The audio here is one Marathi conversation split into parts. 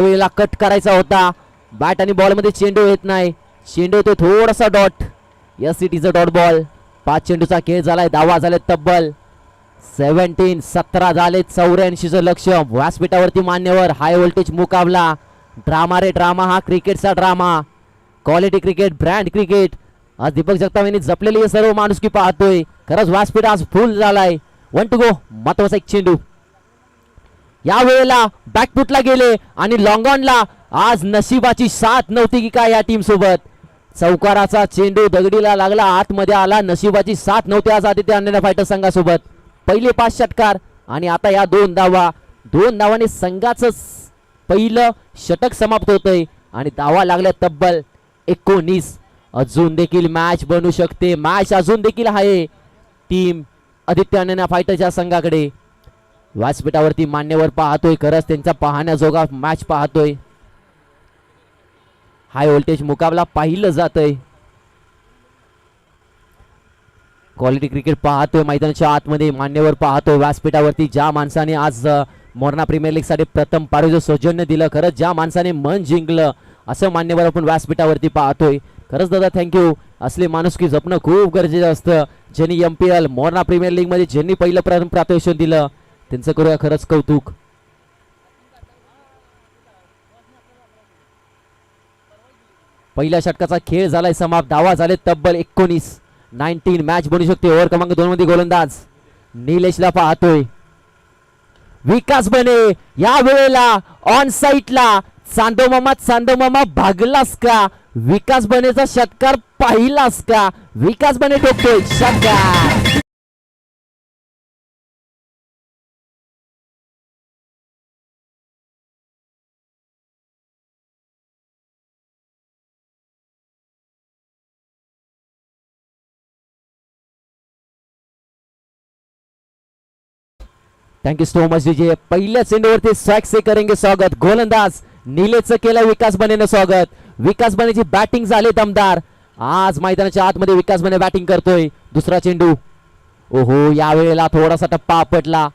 वेळेला कट करायचा होता. बॅट आणि बॉलमध्ये चेंडू येत नाही. चेंडू येतो थोडासा डॉट या सिटीचा डॉट बॉल पाच चेंडूचा खेळ झालाय. दावा झाले तब्बल. सेव्हन्टीन सतरा झाले चौऱ्याऐंशीचं लक्ष. व्यासपीठावरती मान्यवर. हाय व्होल्टेज मुकाबला. ड्रामा रे ड्रामा हा. क्रिकेटचा drama quality cricket brand cricket आज दीपक जगताप यांनी जपलेली हे सर्व माणुसकी पाहतोय. खरंच व्यासपीठ आज फुल झालाय. वन टू गो महत्त्वाचा एक चेंडू. या वेळेला बॅकफुटला गेले आणि लॉंगॉनला आज नशिबाची साथ नव्हती की काय या टीम सोबत. चौकाराचा चेंडू दगडीला लागला आतमध्ये आला नशिबाची साथ नव्हती आज आदित्य अन्य फायटर संघासोबत. पहिले पाच षटकार आणि आता या दोन धावा. दोन धावाने संघाचं पहिलं षटक समाप्त होतंय आणि धावा लागल्या तब्बल एकोणीस. अजून देखील मॅच बनू शकते. मॅच अजून देखील आहे. टीम आदित्य अन्य फायटरच्या संघाकडे. व्यासपीठावरती मान्यवर पाहतोय खरंच त्यांचा पाहण्याजोगा मॅच पाहतोय. हाय व्होल्टेज मुकाबला पाहिलं जातंय. क्वालिटी क्रिकेट पाहतोय मैदानाच्या आतमध्ये मान्यवर पाहतोय व्यासपीठावरती ज्या माणसाने आज अ, मोरणा प्रीमियर लीगसाठी प्रथम पारितोषिक सौजन्य दिलं खरंच ज्या माणसाने मन जिंकलं असं मान्यवर आपण व्यासपीठावरती पाहतोय. खरंच दादा थँक्यू असले माणुसकी जपणं खूप गरजेचं असतं. ज्यांनी M P L Morna premier लीगमध्ये ज्यांनी पहिलं प्रथम प्रातोषिक दिलं त्यांचं करूया खरंच कौतुक. पहिल्या षटकाचा खेळ झालाय समाप्त. धावा झाले तब्बल एकोणीस. नाईन्टीन मॅच बनू शकते. ओव्हर क्रमांक दोन मध्ये गोलंदाज. निलेशला पाहतोय. विकास बने. या वेळेला ऑन साईटला चांदो मामा चांदो मामा भागलास का? विकास बनेचा षटकार पाहिलास का? विकास बने ठोकतोय षटकार. थँक्यू सो मच डीजे पहिल्या चेंडूवरती सॅक्स करेंगे स्वागत. गोलंदाज निलेचं केलं विकास बनेनं स्वागत. विकास बनेची बॅटिंग झाली दमदार. आज मैदानाच्या आतमध्ये विकास बने बॅटिंग करतोय दुसरा चेंडू. ओहो या वेळेला थोडासा टप्पा आपटला.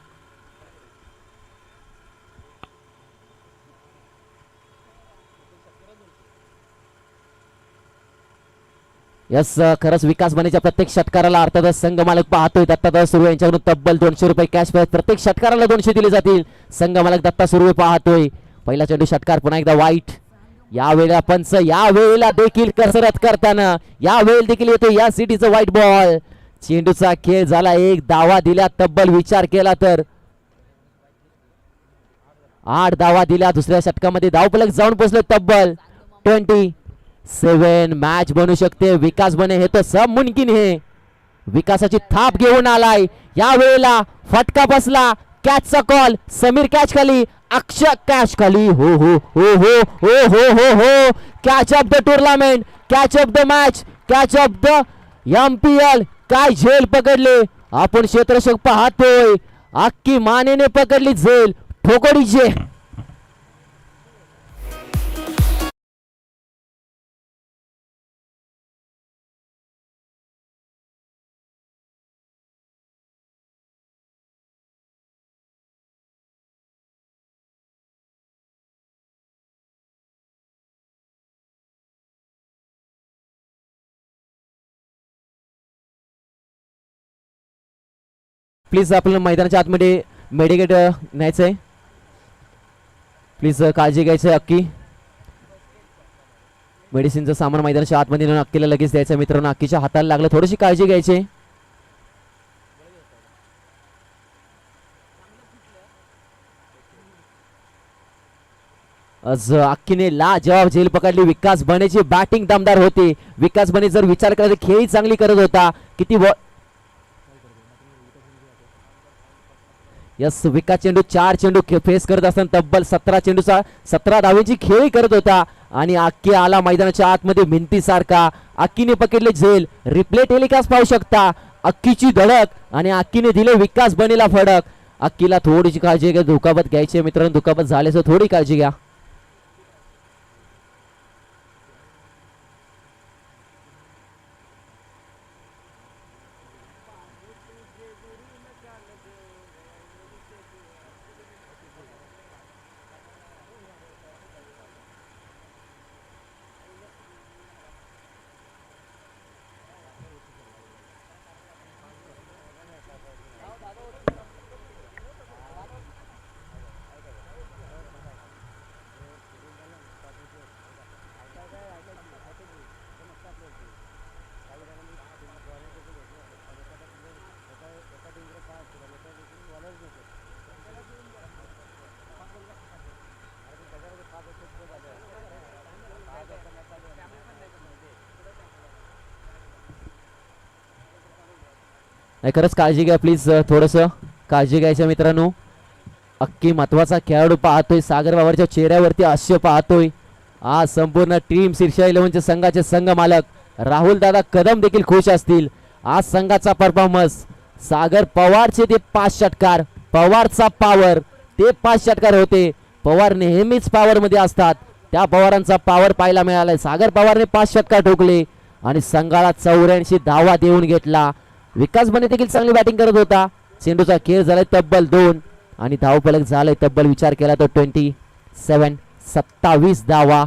यस खरंच विकास बनेच्या प्रत्येक षटकाराला अर्थातच संघ मालक पाहतोय. दत्तादास सुर्वे यांच्याकडून तब्बल दोनशे रुपये कॅश प्राईज प्रत्येक षटकाराला दोनशे दिले जातील. संघ मालक दत्ता सुर्वे पाहतोय. पहिला चेंडू षटकार पुन्हा एकदा वाईट या वेळेला पंच या वेळेला देखील कसरत करताना या वेळेला देखील येतो या सिटीचं व्हाईट बॉल चेंडूचा खेळ झाला एक दावा दिला तब्बल विचार केला तर. आठ दावा दिला दुसऱ्या षटकामध्ये धावपलक जाऊन पोचलो तब्बल. ट्वेंटी सेवन मॅच बनू शकते. विकास बने हे तर सब मुमकिन हे. विकासाची थाप घेऊन आलाय. या वेळेला फटका बसला. कॅचचा कॉल समीर कॅच खाली. अक्षय कॅच खाली. हो हो हो हो हो हो हो हो. Catch of the tournament catch of the match catch of the M P L काय झेल पकडले? आपण क्षेत्रशक पाहतोय. अख्खी मानेने पकडली झेल. ठोकडी झेल. प्लीज आपल्याला मैदानाच्या आतमध्ये मेडिकेट न्यायचं आहे प्लीज काळजी घ्यायचं आहे अक्की मेडिसिनचं सामान मैदानाच्या आतमध्ये नेऊन अक्कीला लगेच द्यायचं आहे मित्रांनो. अक्कीच्या हाताला लागलं थोडीशी काळजी घ्यायची. आज अक्कीने ला जवाब झेल पकडली. विकास बनेची बॅटिंग दमदार होती. विकास बने जर विचार केला तर खेळी चांगली करत होता. किती यस विकास चेंडू चार चेंडू फेस करत असताना तब्बल सतरा चेंडूचा सतरा धावेची खेळी करत होता. आणि अख्खी आला मैदानाच्या आतमध्ये भिंतीसारखा अक्कीने पकडले झेल. रिप्ले टेलिकास्ट पाहू शकता. अक्कीची धडक आणि अक्कीने दिले विकास बनेला फडक. अक्कीला थोडीशी काळजी घ्या. दुखापत घ्यायची मित्रांनो. दुखापत झाल्याचं थोडी काळजी घ्या. नाही खरंच काळजी घ्या प्लीज थोडंसं काळजी घ्यायच्या मित्रांनो. अक्की महत्त्वाचा खेळाडू पाहतोय. सागर बाबाच्या चेहऱ्यावरती हास्य पाहतोय. आज संपूर्ण टीम शीर्षा इलेव्हनचे संघाचे संघ मालक. राहुल दादा कदम देखील खुश असतील. आज संघाचा परफॉर्मन्स सागर पवारचे ते पाच षटकार. पवारचा पावर ते पाच षटकार होते. पवार नेहमीच पॉवरमध्ये असतात. त्या पवारांचा पॉवर पाहायला मिळालाय. सागर पवारने पाच षटकार ठोकले. आणि संघाला चौऱ्याऐंशी धावा देऊन घेतला. विकास बने देखील चांगली बॅटिंग करत होता. चेंडूचा खेळ झालाय तब्बल दोन. आणि धावफलक झालाय तब्बल विचार केला तर ट्वेंटी सेवन सत्तावीस धावा.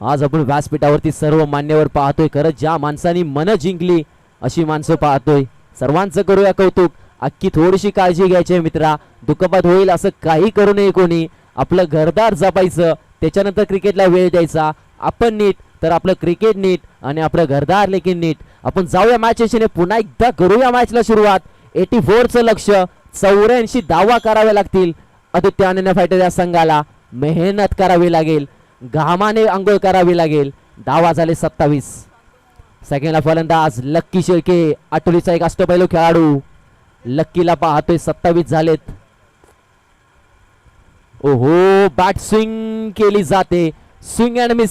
आज आपण व्यासपीठावरती सर्व मान्यवर पाहतोय. खरंच ज्या माणसांनी मन जिंकली अशी माणसं पाहतोय. सर्वांचं करूया कौतुक. अख्खी थोडीशी काळजी घ्यायची मित्रा. दुखापत होईल असं काही करू नये कोणी. आपलं घरदार जपायचं. त्याच्यानंतर क्रिकेटला वेळ द्यायचा. आपण नीट तर आपलं क्रिकेट नीट आणि आपलं घरदार लेखीन नीट. आपण जाऊया मॅच याच्याने पुन्हा एकदा करूया मॅचला सुरुवात. एटी फोरचं लक्ष चौऱ्याऐंशी दावा करावे लागतील. आदित्य अनन्य फायटर या संघाला मेहनत करावी लागेल. घामाने आंघोळ करावी लागेल. दावा झाले सत्तावीस. सेकंडला फलंदाज लक्की शेळके आठवडीचा एक अष्टपैलू खेळाडू. लक्कीला पाहतोय सत्तावीस झालेत. ओहो बॅट स्विंग केली जाते. Swing and miss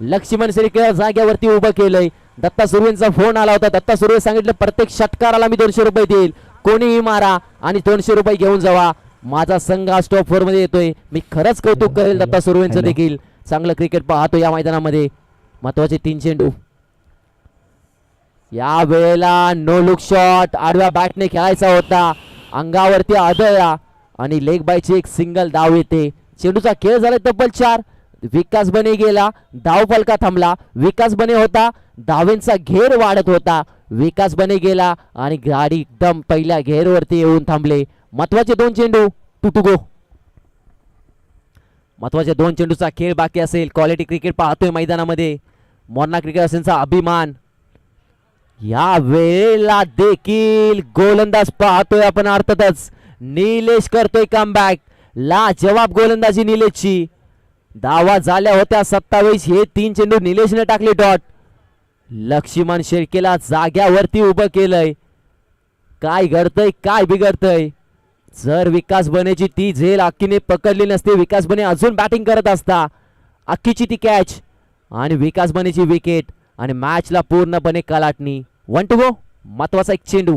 Laxman Shelke जाग्यावरती उभं केलंय. दत्ता सुर्वेंचा फोन आला होता. दत्ता सुर्वे सांगितलं प्रत्येक षटकाराला मी दोनशे रुपये देईल. कोणीही मारा आणि दोनशे रुपये घेऊन जावा. माझा संघ आज टॉप फोरमध्ये येतोय. मी खरंच कौतुक करेल दत्ता सुर्वेंचं देखील. चांगलं क्रिकेट पाहतो या मैदानामध्ये. महत्त्वाचे तीन चेंडू. या वेळेला नो लुक शॉट आडव्या बॅटने खेळायचा होता. अंगावरती आदळला आणि लेग बायची एक सिंगल धाव येते. चेंडूचा खेळ झाला तब्बल चार. विकास बने गेला धाव फलका थांबला विकास बने होता धावेंचा घेर वाढत होता विकास बने गेला आणि गाडी एकदम पहिल्या घेरवरती येऊन थांबले. महत्त्वाचे दोन चेंडू टू टू गो महत्त्वाचे दोन चेंडूचा खेळ बाकी असेल. क्वालिटी क्रिकेट पाहतोय मैदानामध्ये. मोर्ना क्रिकेट असेलचा अभिमान. या वेळेला देखील गोलंदाज पाहतोय आपण अर्थातच. निलेश करतोय कमबॅक ला जवाब गोलंदाजी निलेशची. दावा झाल्या होत्या सत्तावीस. हे तीन चेंडू निलेशने टाकले डॉट. लक्ष्मण शेळकेला जाग्यावरती उभं केलंय. काय घडतंय काय बिघडतंय? जर विकास बनेची ती झेल अक्कीने पकडली नसते विकास बने अजून बॅटिंग करत असता. अक्कीची ती कॅच आणि विकास बनेची विकेट आणि मॅचला पूर्णपणे कलाटणी. वन टू गो महत्त्वाचा एक चेंडू.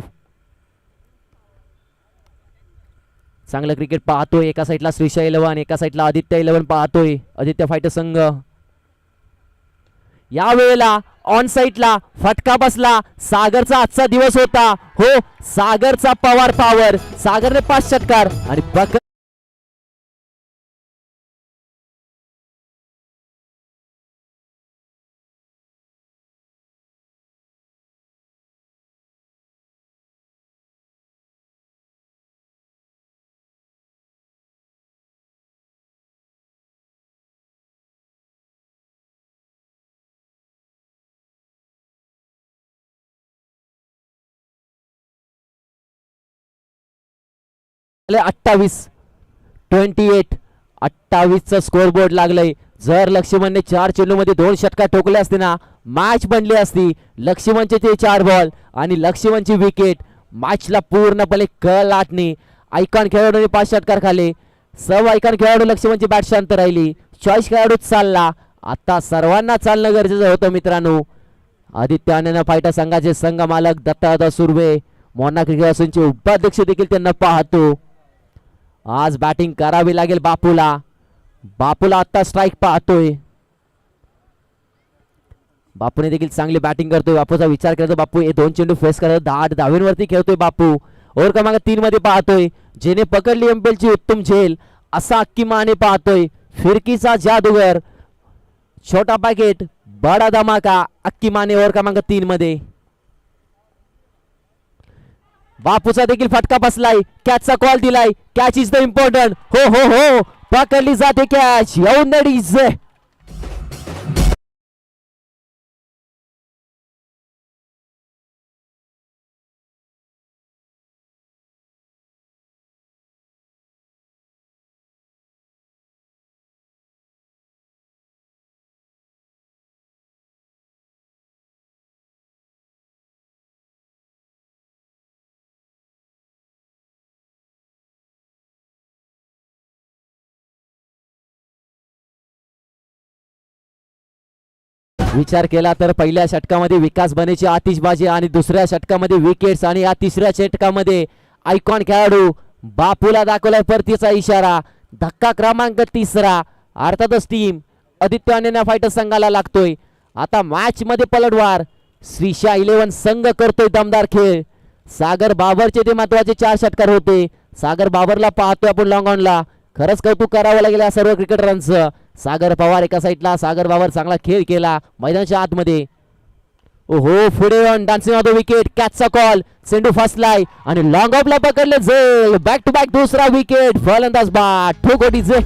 चांगलं क्रिकेट पाहतोय. एका साईडला श्रीशा इलेव्हन एका साईडला आदित्य इलेव्हन पाहतोय. आदित्य फायटर संघ. या वेळेला ऑन साईडला फटका बसला. सागरचा आजचा दिवस होता. हो सागरचा पवार पावर सागरने पाच षटकार आणि अठ्ठावीस. Twenty eight. अठ्ठावीसचं स्कोअर बोर्ड लागलंय. जर लक्ष्मणने चार चेंडूमध्ये दोन षटकार ठोकले असते ना मॅच बनली असती. लक्ष्मणचे ते चार बॉल आणि लक्ष्मणची विकेट मॅचला पूर्णपणे कळ लाटणे आयकॉन खेळाडूने पाच षटकार खाले सर्व आयकॉन खेळाडू लक्ष्मणची बॅट शांत राहिली. चॉईस खेळाडूच चालला. आता सर्वांना चालणं गरजेचं होतं मित्रांनो. आदित्य आनंद फायटर संघाचे संघ मालक दत्तादा सुर्वे मोना क्रिकेट असूनचे उपाध्यक्ष देखील त्यांना पाहतो. आज बॅटिंग करावी लागेल बापूला. बापूला आता स्ट्राईक पाहतोय. बापूने देखील चांगली बॅटिंग करतोय. बापूचा विचार करतो बापू हे दोन चेंडू फेस करतो दहा आठ धावेंवरती खेळतोय बापू. ओव्हर क्रमांक तीन मध्ये पाहतोय. जेने पकडली एमपीएलची उत्तम झेल असा अक्की माने पाहतोय. फिरकीचा जादूगर छोटा पॅकेट बडा धमाका अक्की माने ओव्हर क्रमांक तीन मध्ये. बापूचा देखील फटका बसलाय. कॅचचा कॉल दिलाय. कॅच इज द इम्पॉर्टंट हो हो हो. पकडली जाते कॅच येऊन विचार केला तर पहिल्या षटकामध्ये विकास बनेची आतिषबाजी आणि दुसऱ्या षटकामध्ये विकेट्स आणि या तिसऱ्या षटकामध्ये आयकॉन खेळाडू बापूला दाखवलाय परतीचा इशारा. धक्का क्रमांक तिसरा. अर्थातच टीम आदित्य अनेना फायटर्स संघाला लागतोय. आता मॅच मध्ये पलटवार. श्रीशा इलेव्हन संघ करतोय दमदार खेळ. सागर बाबरचे ते महत्त्वाचे चार षटकार होते सागर बाबरला पाहतोय आपण लॉंग ऑनला खरंच कौतुक करावं लागेल या सर्व क्रिकेटरांचं. सागर पवार एका साईडला सागर बाबर चांगला खेळ केला मैदानाच्या आतमध्ये. ओहो पुढे on dancing off the wicket कॅचचा call सेंडू फसलाय आणि लॉंग ऑफला पकडले झेल बॅक टू बॅक दुसरा विकेट फलंदाज बा ठोकोटी जे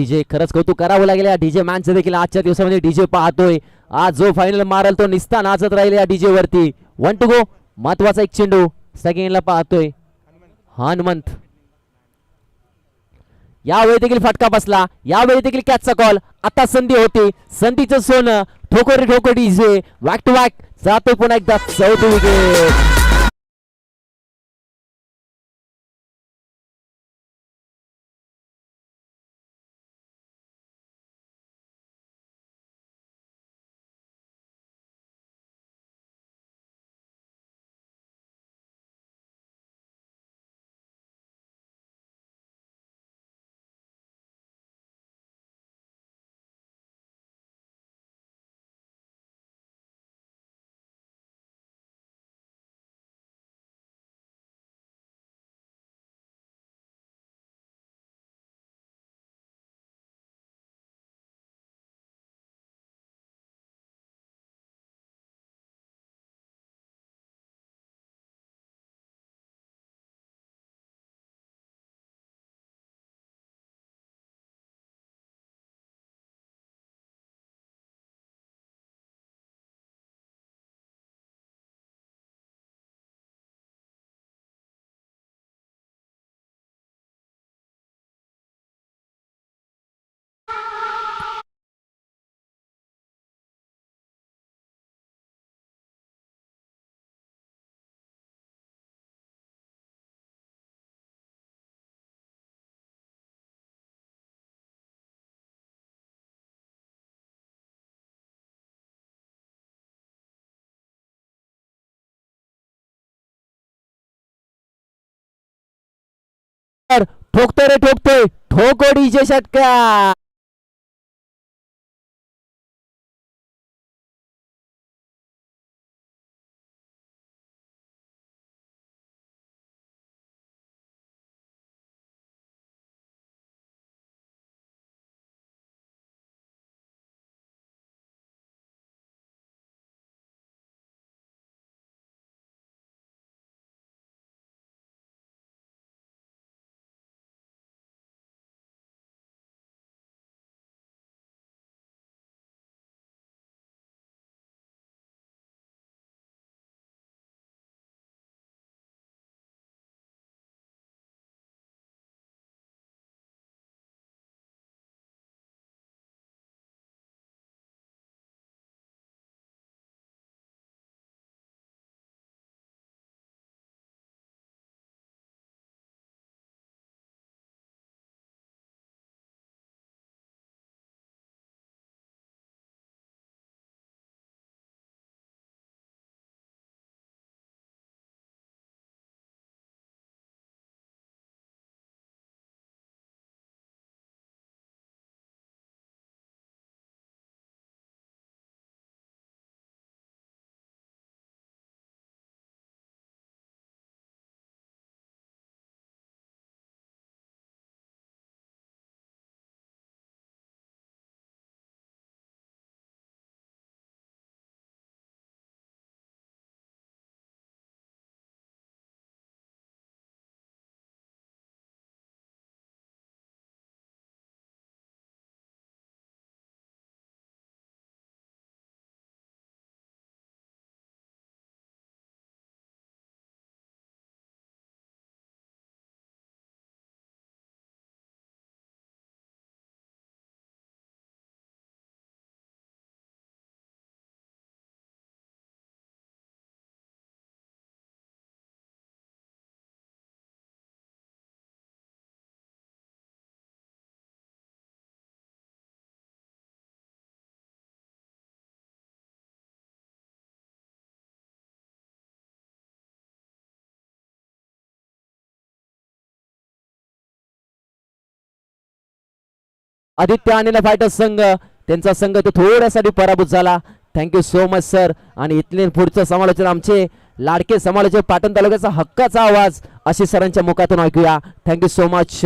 डीजे खरंच कौतुक करावं लागेल. या डीजे मॅनचं देखील आजच्या दिवसामध्ये डीजे पाहतोय. आज जो फायनल मारल तो निस्ता नाचत राहील या डीजे वरती वन टू गो महत्त्वाचा एक चेंडू सेकंडला पाहतोय. हनुमंत. यावेळी देखील फटका बसला. यावेळी देखील कॅचचा कॉल आता संधी होती. संधीचं सोनं ठोकोरी ठोको डीजे. वॅक टू वॅक जातोय पुन्हा एकदा चौथी विकेट ठोकतोय रे ठोकतोय. ठोकोडीचे षटकार आदित्य अनिल फायटर्स संघ त्यांचा संघ तो थोड्यासाठी पराभूत झाला. थँक्यू सो मच सर आणि इथले पुढचं समालोचन आमचे लाडके समालोचक पाटण तालुक्याचा हक्काचा आवाज अशी सरांच्या मुखातून ऐकूया. Thank you so much